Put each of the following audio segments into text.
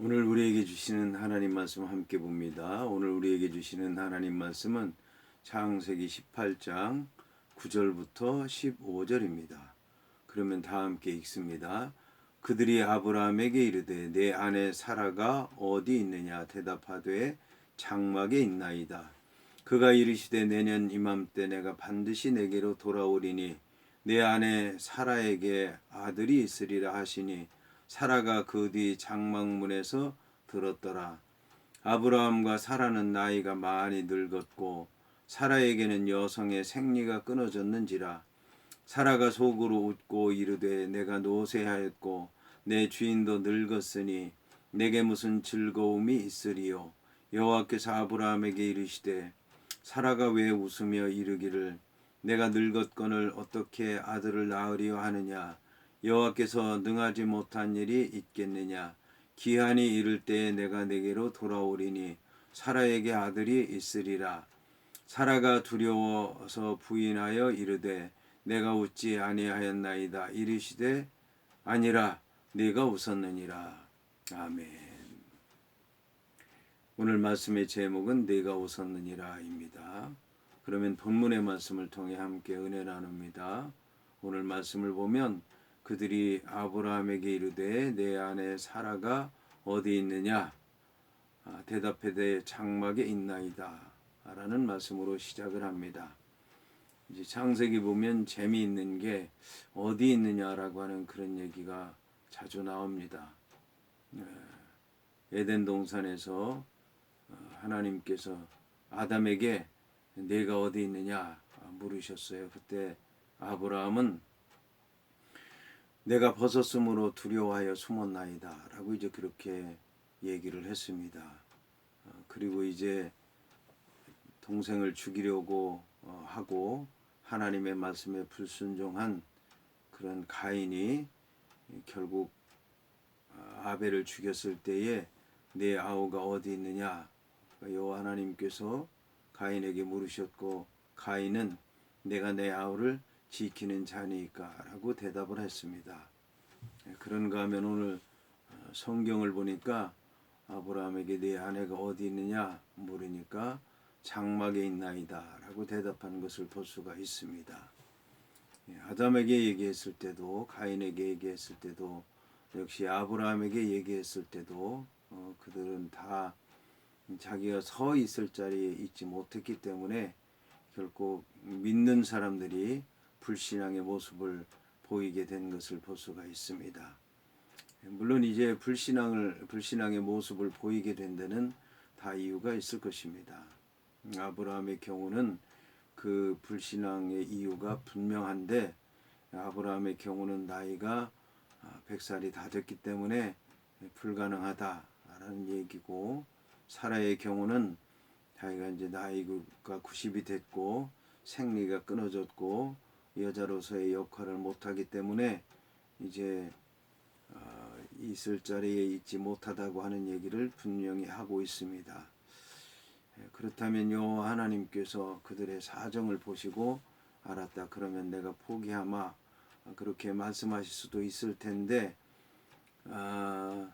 오늘 우리에게 주시는 하나님 말씀 함께 봅니다. 오늘 우리에게 주시는 하나님 말씀은 창세기 18장 9절부터 15절입니다. 그러면 다 함께 읽습니다. 그들이 아브라함에게 이르되 내 아내 사라가 어디 있느냐 대답하되 장막에 있나이다. 그가 이르시되 내년 이맘때 내가 반드시 내게로 돌아오리니 내 아내 사라에게 아들이 있으리라 하시니 사라가 그 뒤 장막문에서 들었더라. 아브라함과 사라는 나이가 많이 늙었고 사라에게는 여성의 생리가 끊어졌는지라. 사라가 속으로 웃고 이르되 내가 노쇠하였고 내 주인도 늙었으니 내게 무슨 즐거움이 있으리요? 여호와께서 아브라함에게 이르시되 사라가 왜 웃으며 이르기를 내가 늙었거늘 어떻게 아들을 낳으리요 하느냐 여호와께서 능하지 못한 일이 있겠느냐? 기한이 이를 때에 내가 내게로 돌아오리니 사라에게 아들이 있으리라. 사라가 두려워서 부인하여 이르되 내가 웃지 아니하였나이다. 이르시되 아니라 네가 웃었느니라. 아멘. 오늘 말씀의 제목은 내가 웃었느니라입니다. 그러면 본문의 말씀을 통해 함께 은혜 나눕니다. 오늘 말씀을 보면 그들이 아브라함에게 이르되 내 아내 사라가 어디 있느냐 아, 대답하되 장막에 있나이다 라는 말씀으로 시작을 합니다. 이제 창세기 보면 재미있는 게 어디 있느냐라고 하는 그런 얘기가 자주 나옵니다. 네. 에덴 동산에서 어, 하나님께서 아담에게 내가 어디 있느냐 물으셨어요. 그때 아브라함은 내가 벗었으므로 두려워하여 숨었나이다 라고 이제 그렇게 얘기를 했습니다. 어, 그리고 이제 동생을 죽이려고 어, 하고 하나님의 말씀에 불순종한 그런 가인이 결국 어, 아벨을 죽였을 때에 내 아우가 어디 있느냐 그러니까 여호와 하나님께서 가인에게 물으셨고 가인은 내가 내 아우를 지키는 자니까라고 대답을 했습니다. 예, 그런가 하면 오늘 어, 성경을 보니까 아브라함에게 네 아내가 어디 있느냐 물으니까 장막에 있나이다라고 대답하는 것을 볼 수가 있습니다. 예, 아담에게 얘기했을 때도 가인에게 얘기했을 때도 역시 아브라함에게 얘기했을 때도 어, 그들은 다 자기가 서 있을 자리에 있지 못했기 때문에 결국 믿는 사람들이 불신앙의 모습을 보이게 된 것을 볼 수가 있습니다. 물론 이제 불신앙을 불신앙의 모습을 보이게 된 데는 다 이유가 있을 것입니다. 아브라함의 경우는 그 불신앙의 이유가 분명한데 아브라함의 경우는 나이가 100살이 다 됐기 때문에 불가능하다라는 얘기고 사라의 경우는 자기가 이제 나이가 90이 됐고 생리가 끊어졌고 여자로서의 역할을 못하기 때문에 이제 어, 있을 자리에 있지 못하다고 하는 얘기를 분명히 하고 있습니다. 예, 그렇다면 요 하나님께서 그들의 사정을 보시고 알았다. 그러면 내가 포기하마 그렇게 말씀하실 수도 있을 텐데 아,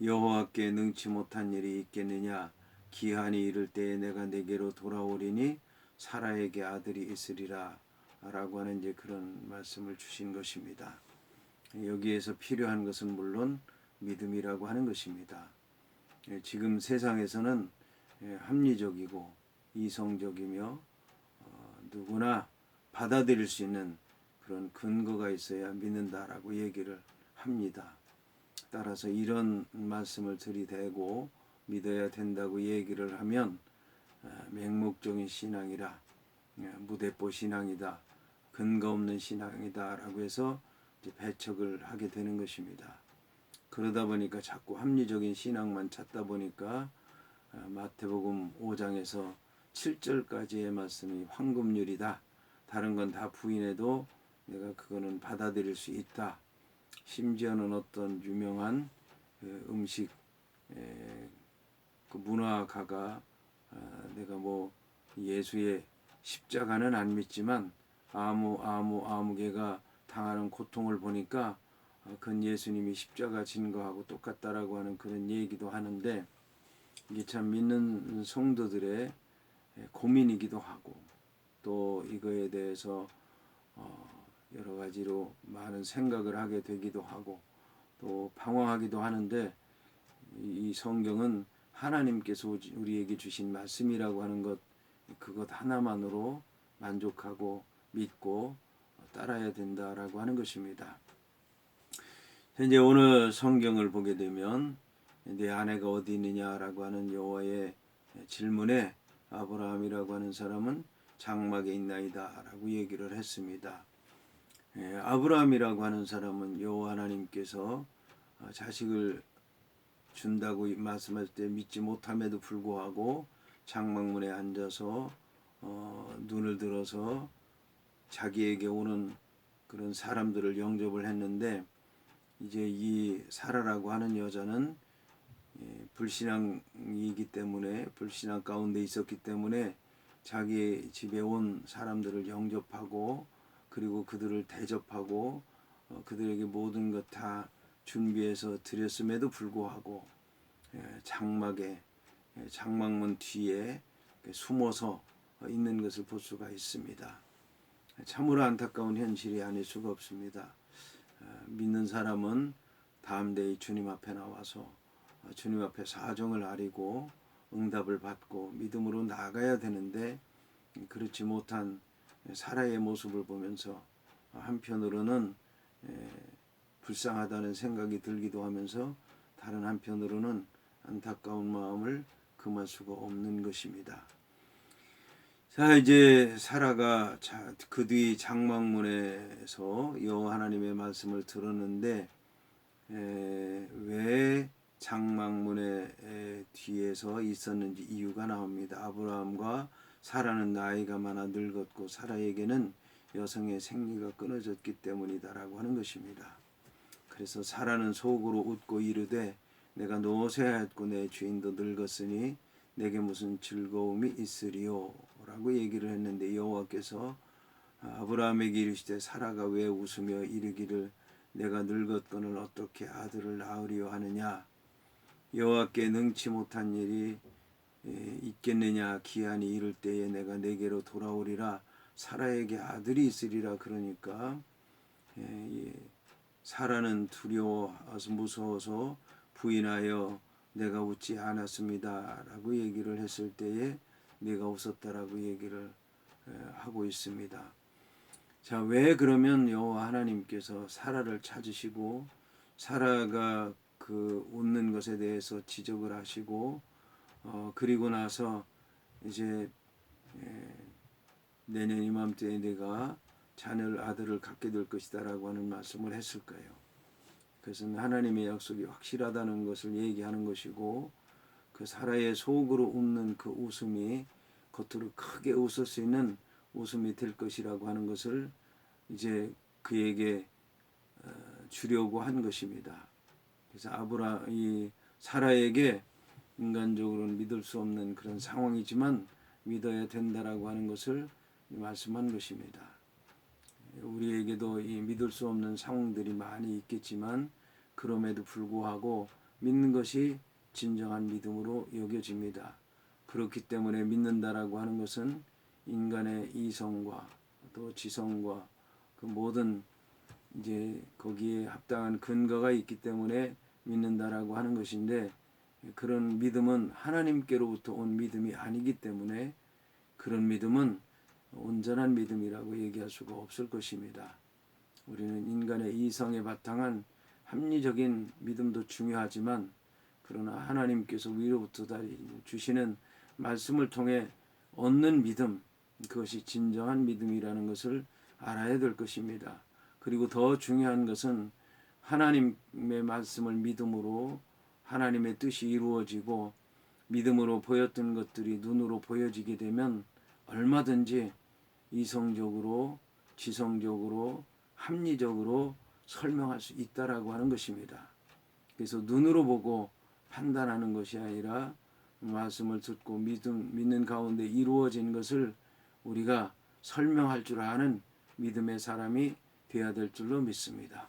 여호와께 능치 못한 일이 있겠느냐 기한이 이를 때에 내가 내게로 돌아오리니 사라에게 아들이 있으리라 라고 하는 이제 그런 말씀을 주신 것입니다. 여기에서 필요한 것은 물론 믿음이라고 하는 것입니다. 예, 지금 세상에서는 예, 합리적이고 이성적이며 어, 누구나 받아들일 수 있는 그런 근거가 있어야 믿는다라고 얘기를 합니다. 따라서 이런 말씀을 들이대고 믿어야 된다고 얘기를 하면 어, 맹목적인 신앙이라 예, 무대뽀 신앙이다 근거 없는 신앙이다라고 해서 배척을 하게 되는 것입니다. 그러다 보니까 자꾸 합리적인 신앙만 찾다 보니까 아, 마태복음 5장에서 7절까지의 말씀이 황금률이다. 다른 건 다 부인해도 내가 그거는 받아들일 수 있다. 심지어는 어떤 유명한 그 음식 그 문화가가 아, 내가 뭐 예수의 십자가는 안 믿지만 아무 아무 아무개가 당하는 고통을 보니까 어, 그건 예수님이 십자가 진 거하고 똑같다라고 하는 그런 얘기도 하는데 이게 참 믿는 성도들의 고민이기도 하고 또 이거에 대해서 어, 여러 가지로 많은 생각을 하게 되기도 하고 또 방황하기도 하는데 이 성경은 하나님께서 우리에게 주신 말씀이라고 하는 것 그것 하나만으로 만족하고 믿고 따라야 된다라고 하는 것입니다. 현재 오늘 성경을 보게 되면 내 아내가 어디 있느냐라고 하는 여호와의 질문에 아브라함이라고 하는 사람은 장막에 있나이다라고 얘기를 했습니다. 예, 아브라함이라고 하는 사람은 여호와 하나님께서 어, 자식을 준다고 말씀할 때 믿지 못함에도 불구하고 장막문에 앉아서 어, 눈을 들어서 자기에게 오는 그런 사람들을 영접을 했는데 이제 이 사라라고 하는 여자는 예, 불신앙이기 때문에 불신앙 가운데 있었기 때문에 자기 집에 온 사람들을 영접하고 그리고 그들을 대접하고 어, 그들에게 모든 것 다 준비해서 드렸음에도 불구하고 예, 장막에 예, 장막문 뒤에 숨어서 있는 것을 볼 수가 있습니다. 참으로 안타까운 현실이 아닐 수가 없습니다. 어, 믿는 사람은 데이 주님 앞에 나와서 어, 주님 앞에 사정을 아리고 응답을 받고 믿음으로 나가야 되는데 그렇지 못한 사라의 모습을 보면서 한편으로는 불쌍하다는 생각이 들기도 하면서 다른 한편으로는 안타까운 마음을 금할 수가 없는 것입니다. 자 이제 사라가 그 뒤 장막문에서 여호와 하나님의 말씀을 들었는데 에, 왜 장막문의 뒤에서 있었는지 이유가 나옵니다. 아브라함과 사라는 나이가 많아 늙었고 사라에게는 여성의 생리가 끊어졌기 때문이다라고 하는 것입니다. 그래서 사라는 속으로 웃고 이르되 내가 노쇠하였고 내 주인도 늙었으니 내게 무슨 즐거움이 있으리요 라고 얘기를 했는데 여호와께서 아브라함에게 이르시되 사라가 왜 웃으며 이르기를 내가 늙었거늘 어떻게 아들을 낳으리요 하느냐? 여호와께 능치 못한 일이 있겠느냐? 기한이 이를 때에 내가 내게로 돌아오리라. 사라에게 아들이 있으리라 그러니까 사라는 두려워서 무서워서 부인하여 내가 웃지 않았습니다라고 얘기를 했을 때에 내가 웃었다라고 얘기를 하고 있습니다. 자, 왜 그러면 여호와 하나님께서 사라를 찾으시고 사라가 그 웃는 것에 대해서 지적을 하시고 어, 그리고 나서 이제 에, 내년 이맘때에 내가 자녀를 아들을 갖게 될 것이다라고 하는 말씀을 했을까요? 그것은 하나님의 약속이 확실하다는 것을 얘기하는 것이고 그 사라의 속으로 웃는 그 웃음이 겉으로 크게 웃을 수 있는 웃음이 될 것이라고 하는 것을 이제 그에게 어, 주려고 한 것입니다. 그래서 아브라 이 사라에게 인간적으로는 믿을 수 없는 그런 상황이지만 믿어야 된다라고 하는 것을 말씀한 것입니다. 우리에게도 이 믿을 수 없는 상황들이 많이 있겠지만 그럼에도 불구하고 믿는 것이 진정한 믿음으로 여겨집니다. 그렇기 때문에 믿는다라고 하는 것은 인간의 이성과 또 지성과 그 모든 이제 거기에 합당한 근거가 있기 때문에 믿는다라고 하는 것인데 그런 믿음은 하나님께로부터 온 믿음이 아니기 때문에 그런 믿음은 온전한 믿음이라고 얘기할 수가 없을 것입니다. 우리는 인간의 이성에 바탕한 합리적인 믿음도 중요하지만 그러나 하나님께서 위로부터 주시는 말씀을 통해 얻는 믿음 그것이 진정한 믿음이라는 것을 알아야 될 것입니다. 그리고 더 중요한 것은 하나님의 말씀을 믿음으로 하나님의 뜻이 이루어지고 믿음으로 보였던 것들이 눈으로 보여지게 되면 얼마든지 이성적으로 지성적으로 합리적으로 설명할 수 있다라고 하는 것입니다. 그래서 눈으로 보고 판단하는 것이 아니라 말씀을 듣고 믿음 믿는 가운데 이루어진 것을 우리가 설명할 줄 아는 믿음의 사람이 되어야 될 줄로 믿습니다.